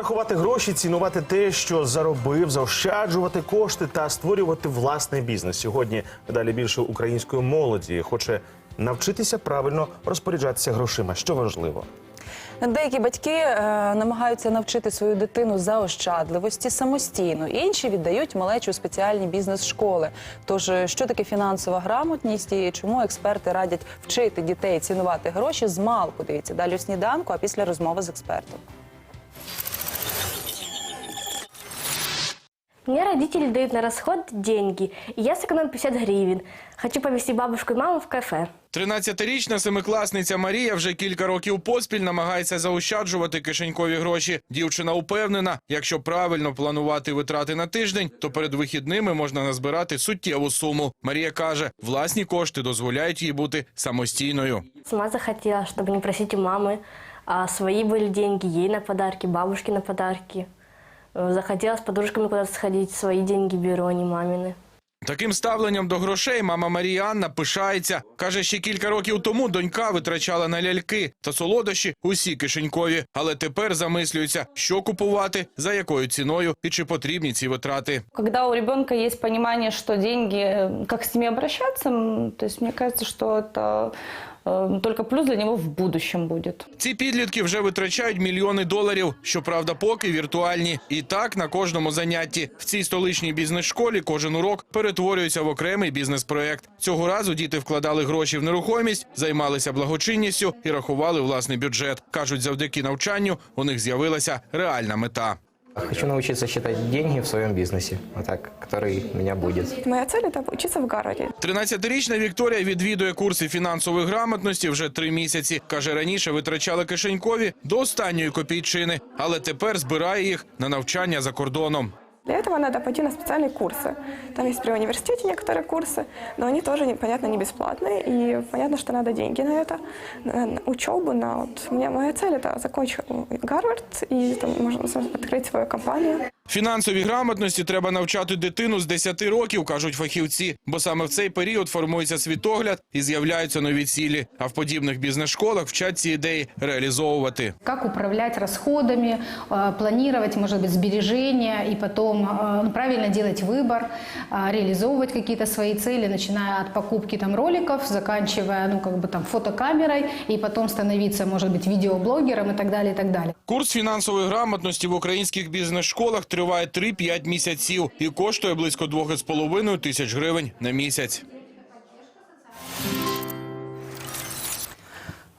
Рахувати гроші, цінувати те, що заробив, заощаджувати кошти та створювати власний бізнес. Сьогодні далі більше української молоді хоче навчитися правильно розпоряджатися грошима. Що важливо? Деякі батьки е, намагаються навчити свою дитину заощадливості самостійно, інші віддають малечу спеціальні бізнес-школи. Тож, е, що таке фінансова грамотність і чому експерти радять вчити дітей цінувати гроші з малку? Дивіться далі у сніданку, а після розмови з експертом. Мне родители дают на расход деньги, и я сэкономлю 50 гривен. Хочу повезти бабушку и маму в кафе. 13-річна семикласниця Марія вже кілька років поспіль намагається заощаджувати кишенькові гроші. Дівчина упевнена, якщо правильно планувати витрати на тиждень, то перед вихідними можна назбирати суттєву суму. Марія каже, власні кошти дозволяють їй бути самостійною. Сама захотела, чтобы не просить у мамы, а свои были деньги ей на подарки, бабушке на подарки. Э, Захотела с подружками куда-то сходить, свои деньги беру, а не мамины. Таким ставленням до грошей мама Марія Анна пишається. Каже, ще кілька років тому донька витрачала на ляльки та солодощі усі кишенькові, але тепер замислюється, що купувати, за якою ціною і чи потрібні ці витрати. Когда у ребенка есть понимание, что деньги, э, как с ними обращаться, м, то есть мне кажется, что это э, только плюс для него в будущем будет. Ці підлітки вже витрачають мільйони доларів. Щоправда, поки віртуальні. І так на кожному занятті. В цій столичній бізнес-школі кожен урок перетворюється в окремий бізнес-проект. Цього разу діти вкладали гроші в нерухомість, займалися благочинністю і рахували власний бюджет. кажуть, завдяки навчанню у них з'явилася реальна мета. Хочу научиться считать деньги в своем бизнесе, вот так, который у меня будет. Моя цель это учиться в Гарварде. 13-річна Вікторія відвідує курси фінансової грамотності вже три місяці. Каже, раніше витрачала кишенькові до останньої копійчини, але тепер збирає їх на навчання за кордоном. Для этого надо пойти на специальные курсы. Там есть при университете некоторые курсы, но они тоже, не- понятно, не бесплатные. И понятно, что надо деньги на это, на, на учебу. На, вот, у меня моя цель это закончить Гарвард и там, можно открыть свою компанию. Фінансовій грамотності треба навчати дитину з 10 років, кажуть фахівці, бо саме в цей період формується світогляд і з'являються нові цілі. А в подібних бізнес-школах вчать ці ідеї реалізовувати. как управлять расходами, э, планировать, может быть, сбережения и потом э, ну, правильно делать выбор, э, реализовывать какие-то свои цели, начиная от покупки там роликов, заканчивая, ну, как бы там фотокамерой и потом становиться, может быть, видеоблогером и так далее, и так далее. Курс фінансової грамотності в українських бізнес-школах триває 3-5 місяців і коштує близько 2,5 тисяч гривень на місяць.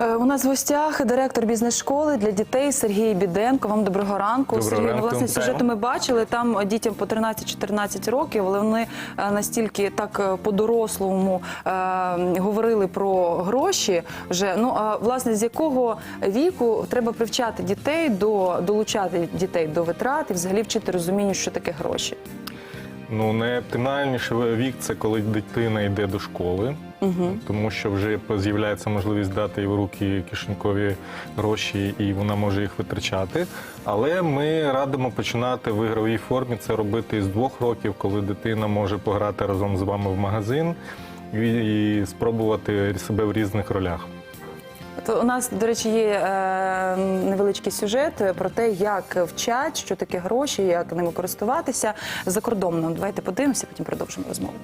У нас в гостях директор бізнес-школи для дітей Сергій Біденко. Вам доброго ранку. Доброго Сергій, ранку. власне, сюжету ми бачили. Там дітям по 13-14 років, але вони е, настільки так е, по-дорослому е, говорили про гроші. Вже ну а власне з якого віку треба привчати дітей до долучати дітей до витрат і взагалі вчити розумінню, що таке гроші. Ну, найоптимальніший вік це коли дитина йде до школи, тому що вже з'являється можливість дати їй в руки кишенькові гроші, і вона може їх витрачати. Але ми радимо починати в ігровій формі це робити з двох років, коли дитина може пограти разом з вами в магазин і, і спробувати себе в різних ролях. То у нас, до речі, є е, невеличкий сюжет про те, як вчать, що таке гроші, як ними користуватися за кордоном. Давайте подивимося, потім продовжимо розмову.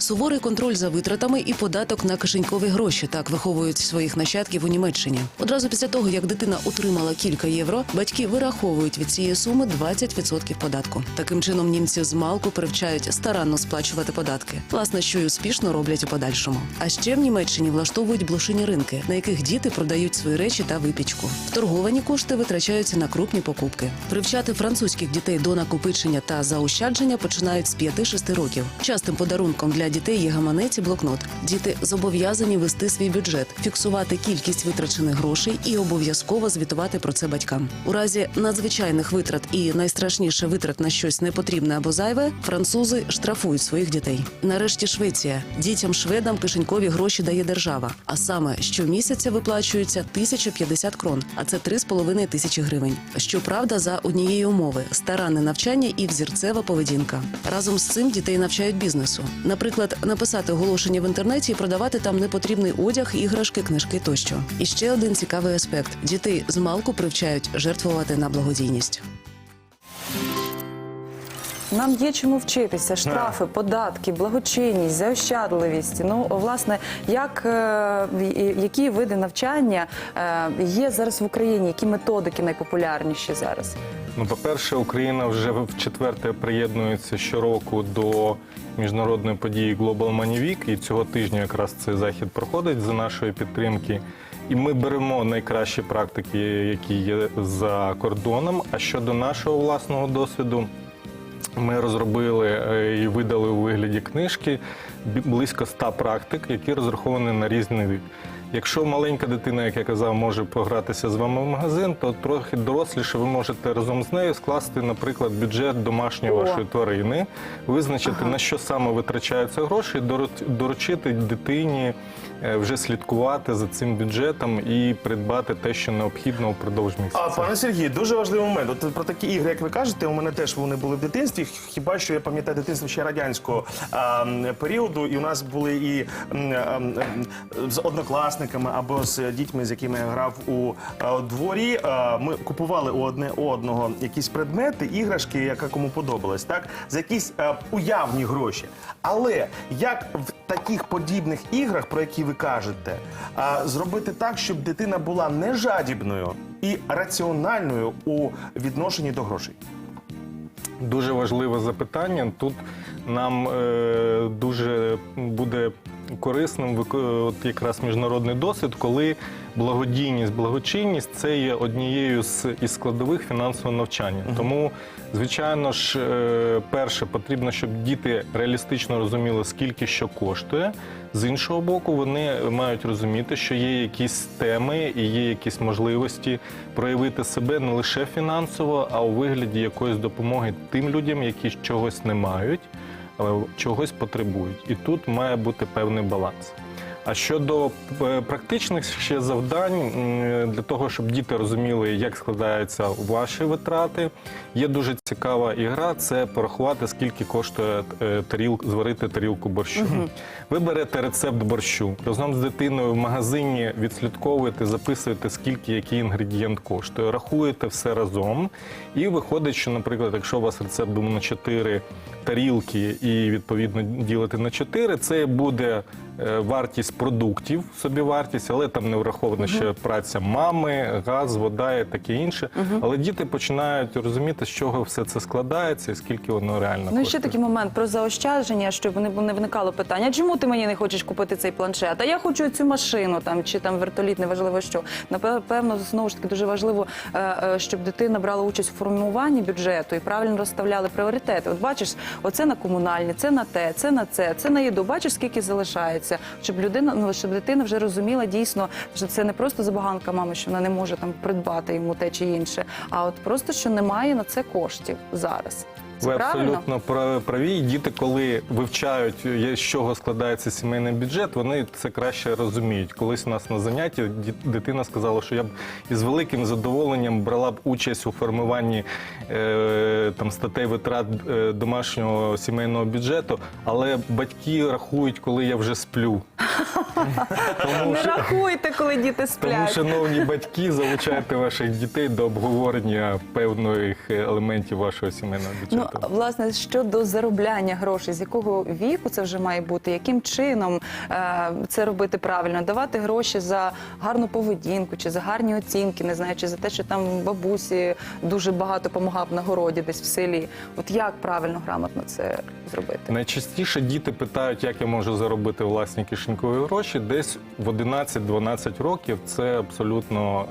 Суворий контроль за витратами і податок на кишенькові гроші так виховують своїх нащадків у Німеччині. Одразу після того, як дитина отримала кілька євро, батьки вираховують від цієї суми 20% податку. Таким чином німці з малку привчають старанно сплачувати податки, власне, що й успішно роблять у подальшому. А ще в Німеччині влаштовують блошині ринки, на яких діти продають свої речі та випічку. Вторговані кошти витрачаються на крупні покупки. Привчати французьких дітей до накопичення та заощадження починають з 5-6 років. Частим подарунком для дітей є гаманець і блокнот. Діти зобов'язані вести свій бюджет, фіксувати кількість витрачених грошей і обов'язково звітувати про це батькам. У разі надзвичайних витрат і найстрашніше витрат на щось непотрібне або зайве, французи штрафують своїх дітей. Нарешті Швеція дітям шведам кишенькові гроші дає держава. А саме щомісяця виплачується 1050 крон, а це 3,5 тисячі гривень. Щоправда, за однієї умови старанне навчання і взірцева поведінка. Разом з цим дітей навчають бізнесу. Наприклад, Наприклад, написати оголошення в інтернеті і продавати там непотрібний одяг, іграшки, книжки тощо. І ще один цікавий аспект: дітей з малку привчають жертвувати на благодійність. Нам є чому вчитися: штрафи, податки, благочинність, заощадливість. Ну, власне, як е, які види навчання е, є зараз в Україні? Які методики найпопулярніші зараз? Ну, по-перше, Україна вже в четверте приєднується щороку до міжнародної події Global Money Week, і цього тижня якраз цей захід проходить за нашої підтримки. І ми беремо найкращі практики, які є за кордоном. А щодо нашого власного досвіду, ми розробили е, і видали у вигляді книжки близько 100 практик, які розраховані на різний вік. Якщо маленька дитина, як я казав, може погратися з вами в магазин, то трохи доросліше ви можете разом з нею скласти, наприклад, бюджет домашньої О. вашої тварини, визначити на що саме витрачаються гроші, доручити дитині вже слідкувати за цим бюджетом і придбати те, що необхідно упродовж місяця. А пане Сергій, дуже важливий момент. От про такі ігри, як ви кажете, у мене теж вони були в дитинстві. Хіба що я пам'ятаю дитинство ще радянського а, періоду, і у нас були і м, а, з однокласниками або з дітьми, з якими я грав у а, дворі. А, Ми купували у одне одного якісь предмети, іграшки, яка кому подобалась, так за якісь а, уявні гроші. Але як в таких подібних іграх, про які ви кажете, а, зробити так, щоб дитина була не жадібною і раціональною у відношенні до грошей? Дуже важливе запитання. Тут нам е, дуже буде корисним от якраз міжнародний досвід, коли благодійність, благочинність це є однією з із складових фінансового навчання. Тому, звичайно ж, е, перше потрібно, щоб діти реалістично розуміли, скільки що коштує. З іншого боку, вони мають розуміти, що є якісь теми і є якісь можливості проявити себе не лише фінансово, а у вигляді якоїсь допомоги тим людям, які чогось не мають, але чогось потребують. І тут має бути певний баланс. А щодо е, практичних ще завдань для того, щоб діти розуміли, як складаються ваші витрати, є дуже цікава ігра. Це порахувати, скільки коштує е, таріл, зварити тарілку борщу. Ви берете рецепт борщу разом з дитиною в магазині відслідковуєте, записуєте, скільки який інгредієнт коштує, рахуєте все разом. І виходить, що, наприклад, якщо у вас рецепт був на 4 тарілки і відповідно ділити на 4, це буде е, вартість продуктів, собівартість, але там не врахована ще праця мами, газ, вода і таке інше. Але діти починають розуміти, з чого все це складається і скільки воно реально Ну і ще такий момент про заощадження, щоб не не виникало питання, чому ти мені не хочеш купити цей планшет? А я хочу цю машину там чи там вертоліт, неважливо що. Напевно, знову ж таки дуже важливо, е, е, щоб дитина брала участь у формуванні бюджету і правильно розставляли пріоритети. От бачиш, оце на комунальні, це на те, це на це, це на їду. Бачиш, скільки залишається, щоб людина, ну щоб дитина вже розуміла дійсно, що це не просто забаганка мами, що вона не може там придбати йому те чи інше, а от просто що немає на це коштів зараз. Це Ви правильно? абсолютно прав- праві. Діти, коли вивчають, з чого складається сімейний бюджет, вони це краще розуміють. Колись у нас на занятті дитина сказала, що я б із великим задоволенням брала б участь у формуванні е, там статей витрат е, домашнього сімейного бюджету, але батьки рахують, коли я вже сплю. Тому Не що- рахуйте, коли діти Тому, сплять. шановні батьки, залучайте ваших дітей до обговорення певних елементів вашого сімейного бюджету. Ну, власне, щодо заробляння грошей, з якого віку це вже має бути, яким чином е, це робити правильно, давати гроші за гарну поведінку чи за гарні оцінки, не знаю, чи за те, що там бабусі дуже багато допомагав на городі десь в селі. От як правильно, грамотно це зробити? Найчастіше діти питають, як я можу заробити власні кишенькові гроші. Десь в 11-12 років це абсолютно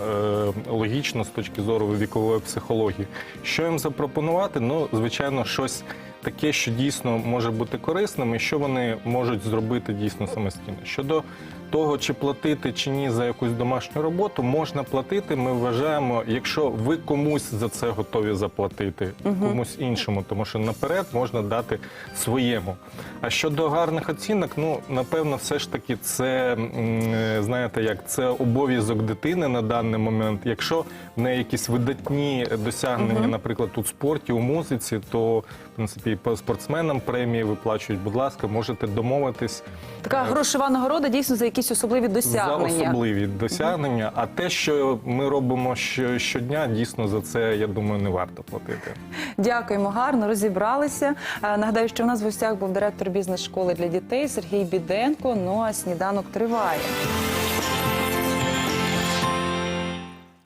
е, логічно з точки зору вікової психології. Що їм запропонувати? Ну, звичайно, щось таке, що дійсно може бути корисним, і що вони можуть зробити дійсно самостійно. Щодо того, чи платити чи ні за якусь домашню роботу, можна платити. Ми вважаємо, якщо ви комусь за це готові заплатити, комусь іншому, тому що наперед можна дати своєму. А щодо гарних оцінок, ну напевно, все ж таки, це е, знаєте, як це обов'язок дитини на даний момент. Якщо в неї якісь видатні досягнення, наприклад, у спорті, у музиці, то в принципі і по спортсменам премії виплачують. Будь ласка, можете домовитись. Така грошова нагорода дійсно за якісь особливі досягнення. За особливі досягнення. А те, що ми робимо щодня, дійсно за це я думаю не варто платити. Дякуємо, гарно розібралися. Е, Нагадаю, що в нас в гостях був директор бізнес-школи для дітей Сергій Біденко. Ну а сніданок триває.